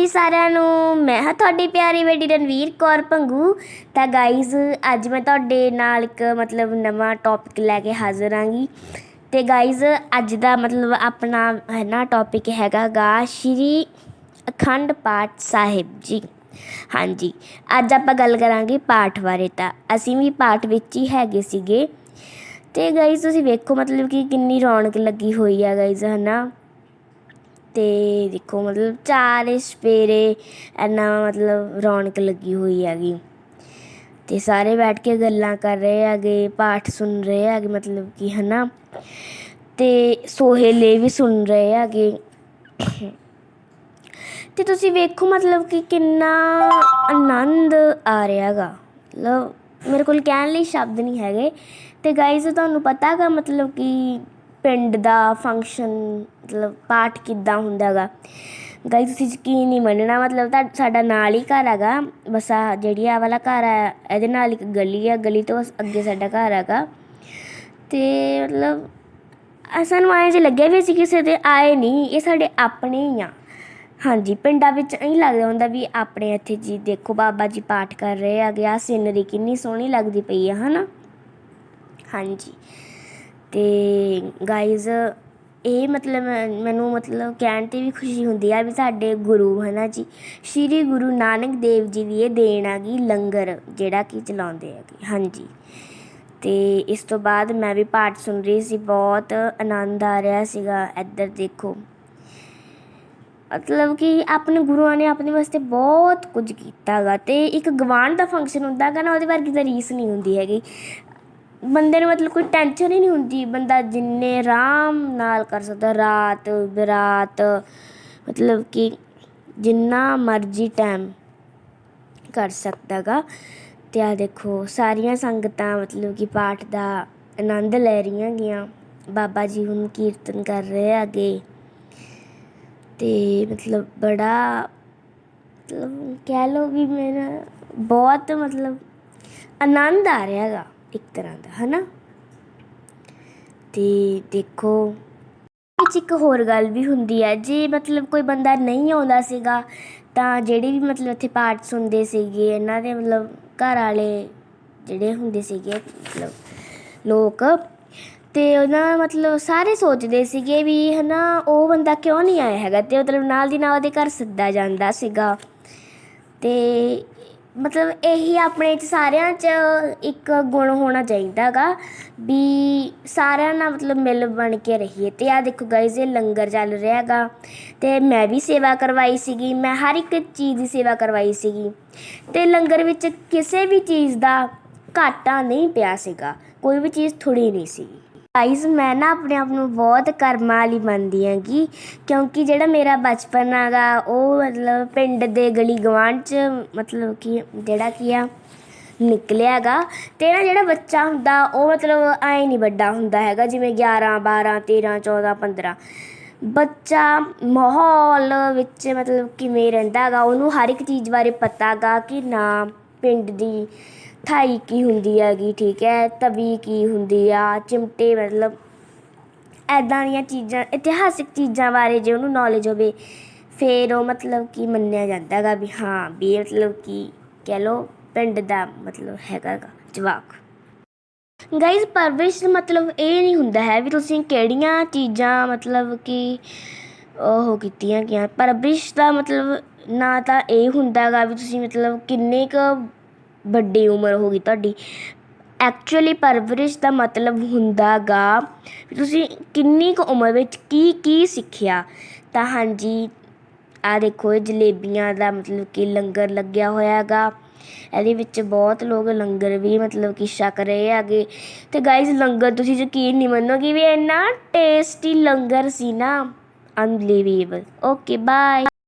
ਜੀ ਸਾਰਿਆਂ ਨੂੰ, ਮੈਂ ਹਾਂ ਤੁਹਾਡੀ ਪਿਆਰੀ ਬੇਟੀ ਰਣਵੀਰ ਕੌਰ ਭੰਗੂ। ਤਾਂ ਗਾਈਜ਼ ਅੱਜ ਮੈਂ ਤੁਹਾਡੇ ਨਾਲ ਇੱਕ ਮਤਲਬ ਨਵਾਂ ਟੌਪਿਕ ਲੈ ਕੇ ਹਾਜ਼ਰ ਆਂਗੀ ਤੇ ਗਾਈਜ਼ ਅੱਜ ਦਾ ਮਤਲਬ ਆਪਣਾ ਹੈ ਨਾ ਟੌਪਿਕ ਹੈਗਾ ਗਾ ਸ਼੍ਰੀ ਅਖੰਡ ਪਾਠ ਸਾਹਿਬ ਜੀ। ਹਾਂਜੀ, ਅੱਜ ਆਪਾਂ ਗੱਲ ਕਰਾਂਗੇ ਪਾਠ ਬਾਰੇ ਤਾਂ। ਅਸੀਂ ਵੀ ਪਾਠ ਵਿੱਚ ਹੀ ਹੈਗੇ ਸੀਗੇ। ਤੇ ਗਾਈਜ਼ ਤੁਸੀਂ ਵੇਖੋ ਮਤਲਬ ਕਿ ਕਿੰਨੀ ਰੌਣਕ ਲੱਗੀ ਹੋਈ ਆ ਗਾਈਜ਼ ਹਨਾ। ਤੇ ਦੇਖੋ ਮਤਲਬ ਚਾਰੇ ਸਪੇਰੇ ਇੰਨਾ ਮਤਲਬ ਰੌਣਕ ਲੱਗੀ ਹੋਈ ਹੈਗੀ। ਤੇ ਸਾਰੇ ਬੈਠ ਕੇ ਗੱਲਾਂ ਕਰ ਰਹੇ ਹੈਗੇ, ਪਾਠ ਸੁਣ ਰਹੇ ਹੈਗੇ ਮਤਲਬ ਕਿ ਹਨਾ। ਤੇ ਸੋਹੇਲੇ ਵੀ ਸੁਣ ਰਹੇ ਹੈਗੇ। ਤੇ ਤੁਸੀਂ ਵੇਖੋ ਮਤਲਬ ਕਿ ਕਿੰਨਾ ਆਨੰਦ ਆ ਰਿਹਾ ਹੈਗਾ। ਮਤਲਬ ਮੇਰੇ ਕੋਲ ਕਹਿਣ ਲਈ ਸ਼ਬਦ ਨਹੀਂ ਹੈਗੇ। ਤੇ ਗਾਈਜ਼ ਤੁਹਾਨੂੰ ਪਤਾ ਹੈਗਾ ਮਤਲਬ ਕਿ ਪਿੰਡ ਦਾ ਫੰਕਸ਼ਨ ਮਤਲਬ ਪਾਠ ਕਿੱਦਾਂ ਹੁੰਦਾ ਹੈਗਾ ਗਾਈਜ਼ ਤੁਸੀਂ ਯਕੀਨ ਨਹੀਂ ਮੰਨਣਾ, ਮਤਲਬ ਤਾਂ ਸਾਡਾ ਨਾਲ ਹੀ ਘਰ ਹੈਗਾ। ਬਸ ਆ ਜਿਹੜੀ ਆ ਵਾਲਾ ਘਰ ਹੈ ਇਹਦੇ ਨਾਲ ਇੱਕ ਗਲੀ ਹੈ ਗਲੀ ਤੋਂ ਬਸ ਅੱਗੇ ਸਾਡਾ ਘਰ ਹੈਗਾ। ਤੇ ਮਤਲਬ ਸਾਨੂੰ ਐਂ ਜੇ ਲੱਗਿਆ ਵੀ ਅਸੀਂ ਕਿਸੇ ਦੇ ਆਏ ਨਹੀਂ, ਇਹ ਸਾਡੇ ਆਪਣੇ ਹੀ ਆ। ਹਾਂਜੀ, ਪਿੰਡਾਂ ਵਿੱਚ ਐਂ ਲੱਗਦਾ ਹੁੰਦਾ ਵੀ ਆਪਣੇ ਇੱਥੇ ਜੀ, ਦੇਖੋ ਬਾਬਾ ਜੀ ਪਾਠ ਕਰ ਰਹੇ ਹੈਗੇ ਆ ਸੀਨਰੀ ਕਿੰਨੀ ਸੋਹਣੀ ਲੱਗਦੀ ਪਈ ਆ, ਹਨਾ? ਹਾਂਜੀ। ਅਤੇ ਗਾਈਜ਼ ਇਹ ਮਤਲਬ ਮੈਨੂੰ ਮਤਲਬ ਕਹਿਣ ਤੇ ਵੀ ਖੁਸ਼ੀ ਹੁੰਦੀ ਆ ਵੀ ਸਾਡੇ ਗੁਰੂ ਹੈ ਨਾ ਜੀ, ਸ਼੍ਰੀ ਗੁਰੂ ਨਾਨਕ ਦੇਵ ਜੀ ਦੀ ਇਹ ਦੇਣ ਆ ਗਈ ਲੰਗਰ, ਜਿਹੜਾ ਕਿ ਚਲਾਉਂਦੇ ਹੈਗੇ ਹਾਂਜੀ। ਅਤੇ ਇਸ ਤੋਂ ਬਾਅਦ ਮੈਂ ਵੀ ਪਾਠ ਸੁਣ ਰਹੀ ਸੀ, ਬਹੁਤ ਆਨੰਦ ਆ ਰਿਹਾ ਸੀਗਾ ਇੱਧਰ ਦੇਖੋ। ਮਤਲਬ ਕਿ ਆਪਣੇ ਗੁਰੂਆਂ ਨੇ ਆਪਣੇ ਵਾਸਤੇ ਬਹੁਤ ਕੁਝ ਕੀਤਾ ਹੈਗਾ ਤੇ ਇੱਕ ਗਵਾਂਢ ਦਾ ਫੰਕਸ਼ਨ ਹੁੰਦਾ ਹੈਗਾ ਨਾ, ਉਹਦੇ ਵਰਗੀ ਤਾਂ ਰੀਸ ਨਹੀਂ ਹੁੰਦੀ ਹੈਗੀ। ਬੰਦੇ ਨੂੰ ਮਤਲਬ ਕੋਈ ਟੈਨਸ਼ਨ ਹੀ ਨਹੀਂ ਹੁੰਦੀ, ਬੰਦਾ ਜਿੰਨੇ ਆਰਾਮ ਨਾਲ ਕਰ ਸਕਦਾ, ਰਾਤ, ਬਰਾਤ, ਮਤਲਬ ਕਿ ਜਿੰਨਾ ਮਰਜ਼ੀ ਟਾਈਮ ਕਰ ਸਕਦਾ ਗਾ ਤੇ ਆ ਦੇਖੋ, ਸਾਰੀਆਂ ਸੰਗਤਾਂ ਮਤਲਬ ਕਿ ਪਾਠ ਦਾ ਆਨੰਦ ਲੈ ਰਹੀਆਂ ਗੀਆਂ। ਬਾਬਾ ਜੀ ਹੁਣ ਕੀਰਤਨ ਕਰ ਰਹੇ ਹੈਗੇ ਤੇ ਮਤਲਬ ਬੜਾ, ਮਤਲਬ ਕਹਿ ਲਓ ਵੀ ਮੇਰਾ ਬਹੁਤ ਮਤਲਬ ਆਨੰਦ ਆ ਰਿਹਾ ਹੈਗਾ ਇੱਕ ਤਰ੍ਹਾਂ ਦਾ, ਹਨਾ? ਤੇ ਦੇਖੋ, ਵਿੱਚ ਇੱਕ ਹੋਰ ਗੱਲ ਵੀ ਹੁੰਦੀ ਹੈ ਜੇ ਮਤਲਬ ਕੋਈ ਬੰਦਾ ਨਹੀਂ ਆਉਂਦਾ ਸੀਗਾ, ਤਾਂ ਜਿਹੜੇ ਵੀ ਮਤਲਬ ਇੱਥੇ ਪਾਠ ਸੁਣਦੇ ਸੀਗੇ, ਇਹਨਾਂ ਦੇ ਮਤਲਬ ਘਰ ਵਾਲੇ ਜਿਹੜੇ ਹੁੰਦੇ ਸੀਗੇ, ਮਤਲਬ ਲੋਕ, ਤੇ ਉਹਨਾਂ ਮਤਲਬ ਸਾਰੇ ਸੋਚਦੇ ਸੀਗੇ ਵੀ, ਹਨਾ, ਉਹ ਬੰਦਾ ਕਿਉਂ ਨਹੀਂ ਆਇਆ ਹੈਗਾ? ਤੇ ਮਤਲਬ ਨਾਲ ਦੀ ਨਾਲ ਉਹਦੇ ਘਰ ਸੱਦਾ ਜਾਂਦਾ ਸੀਗਾ। ਤੇ ਮਤਲਬ ਇਹੀ ਆਪਣੇ ਚ ਸਾਰਿਆਂ ਚ ਇੱਕ ਗੁਣ ਹੋਣਾ ਚਾਹੀਦਾ ਚਾਹੀਦਾਗਾ ਵੀ ਸਾਰਿਆਂ ਨਾਲ ਮਤਲਬ ਮਿਲ ਬਣ ਕੇ ਰਹੀਏ। ਅਤੇ ਆਹ ਦੇਖੋ ਗਾਇਜ਼ ਇਹ ਲੰਗਰ ਚੱਲ ਰਿਹਾ ਹੈਗਾ ਅਤੇ ਮੈਂ ਵੀ ਸੇਵਾ ਕਰਵਾਈ ਸੀਗੀ, ਮੈਂ ਹਰ ਇੱਕ ਚੀਜ਼ ਦੀ ਸੇਵਾ ਕਰਵਾਈ ਸੀਗੀ। ਅਤੇ ਲੰਗਰ ਵਿੱਚ ਕਿਸੇ ਵੀ ਚੀਜ਼ ਦਾ ਘਾਟਾ ਨਹੀਂ ਪਿਆ ਸੀਗਾ, ਕੋਈ ਵੀ ਚੀਜ਼ ਥੋੜ੍ਹੀ ਨਹੀਂ ਸੀਗੀ। ਗਾਈਜ਼ ਮੈਂ ਨਾ ਆਪਣੇ ਆਪ ਨੂੰ ਬਹੁਤ ਕਰਮਾਂ ਵਾਲੀ ਮੰਨਦੀ ਹੈਗੀ, ਕਿਉਂਕਿ ਜਿਹੜਾ ਮੇਰਾ ਬਚਪਨ ਹੈਗਾ, ਉਹ ਮਤਲਬ ਪਿੰਡ ਦੇ ਗਲੀ ਗਵਾਂਢ ਚ ਮਤਲਬ ਕਿ ਜਿਹੜਾ ਕੀ ਆ, ਨਿਕਲਿਆ ਹੈਗਾ। ਤੇ ਨਾ ਜਿਹੜਾ ਬੱਚਾ ਹੁੰਦਾ, ਉਹ ਮਤਲਬ ਐ ਨਹੀਂ ਵੱਡਾ ਹੁੰਦਾ ਹੈਗਾ, ਜਿਵੇਂ 11 12 13 14 15 ਬੱਚਾ ਮਾਹੌਲ ਵਿੱਚ ਮਤਲਬ ਕਿਵੇਂ ਰਹਿੰਦਾ ਹੈਗਾ, ਉਹਨੂੰ ਹਰ ਇੱਕ ਚੀਜ਼ ਬਾਰੇ ਪਤਾ ਹੈਗਾ ਕਿ ਨਾ ਪਿੰਡ ਦੀ ਥਾਈ ਕੀ ਹੁੰਦੀ ਹੈਗੀ, ਠੀਕ ਹੈ? ਤਵੀ ਕੀ ਹੁੰਦੀ ਆ? ਚਿਮਟੇ ਮਤਲਬ ਐਦਾਂ ਦੀਆਂ ਚੀਜ਼ਾਂ, ਇਤਿਹਾਸਿਕ ਚੀਜ਼ਾਂ ਬਾਰੇ ਜੇ ਉਹਨੂੰ ਨੌਲੇਜ ਹੋਵੇ, ਫਿਰ ਉਹ ਮਤਲਬ ਕਿ ਮੰਨਿਆ ਜਾਂਦਾ ਹੈਗਾ ਵੀ ਹਾਂ, ਵੀ ਇਹ ਮਤਲਬ ਕਿ ਕਹਿ ਲਓ ਪਿੰਡ ਦਾ ਮਤਲਬ ਹੈਗਾ ਗਾ, ਜਵਾਕ। ਗਾਈਜ਼ ਪਰਵਰਿਸ਼ ਮਤਲਬ ਇਹ ਨਹੀਂ ਹੁੰਦਾ ਹੈ ਵੀ ਤੁਸੀਂ ਕਿਹੜੀਆਂ ਚੀਜ਼ਾਂ ਮਤਲਬ ਕਿ ਉਹ ਕੀਤੀਆਂ ਗਿਆ ਪਰਵਰਿਸ਼ ਦਾ ਮਤਲਬ ਨਾ ਤਾਂ ਇਹ ਹੁੰਦਾ ਹੈਗਾ ਵੀ ਤੁਸੀਂ ਮਤਲਬ ਕਿੰਨੇ ਕੁ ਵੱਡੀ ਉਮਰ ਹੋ ਗਈ ਤੁਹਾਡੀ। ਐਕਚੁਅਲੀ ਪਰਵਰਿਸ਼ ਦਾ ਮਤਲਬ ਹੁੰਦਾ ਗਾ ਵੀ ਤੁਸੀਂ ਕਿੰਨੀ ਕੁ ਉਮਰ ਵਿੱਚ ਕੀ ਕੀ ਸਿੱਖਿਆ। ਤਾਂ ਹਾਂਜੀ ਆ ਦੇਖੋ ਇਹ ਜਲੇਬੀਆਂ ਦਾ ਮਤਲਬ ਕਿ ਲੰਗਰ ਲੱਗਿਆ ਹੋਇਆ ਹੈਗਾ ਇਹਦੇ ਵਿੱਚ ਬਹੁਤ ਲੋਕ ਲੰਗਰ ਵੀ ਮਤਲਬ ਕਿ ਛਕ ਰਹੇ ਹੈਗੇ। ਤੇ ਗਾਇਜ਼ ਲੰਗਰ ਤੁਸੀਂ ਯਕੀਨ ਨਹੀਂ ਮੰਨੋਗੇ ਵੀ ਇੰਨਾ ਟੇਸਟੀ ਲੰਗਰ ਸੀ ਨਾ। Unbelievable okay bye